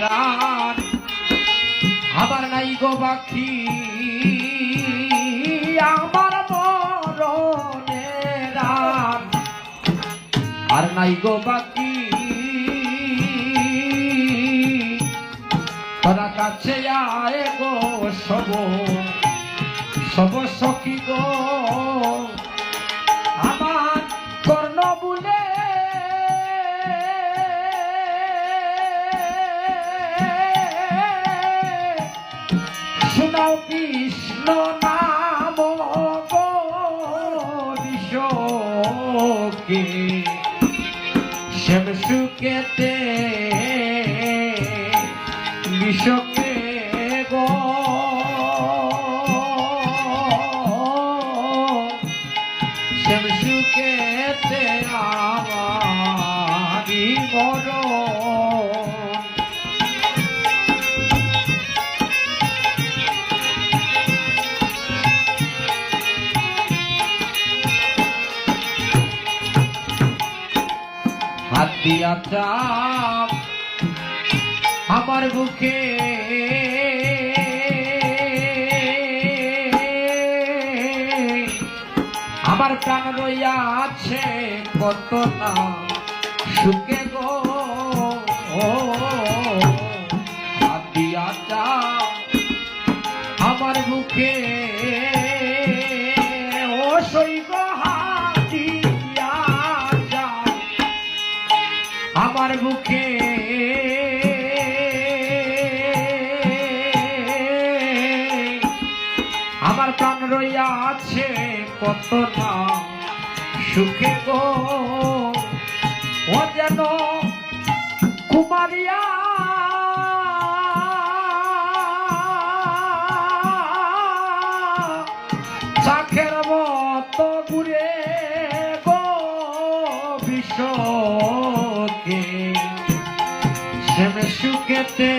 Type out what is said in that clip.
Run আমার নাই গো বাকি আমার মরণের আর নাই গো বাকি তোরা কাছে আয় গো সব সব সখী গো। কৃষ্ণ নাম গো বিশ্বকে শ্যাম সুকেতে বিশ্বকে গো। শ্যাম সুকেতে আমারি মরণ দিয়া আমার বুকে। আমার প্রাণ রইয়া আছে কত না সুখে গো। আমার বুকে। ও সৈব আমার বুকে আমার প্রাণ রইয়া আছে কত না সুখে গো। ও যেন কুমারিয়া। চাখের মতো ঘুরে গো বিশ্বকে শ্যামে সুখেতে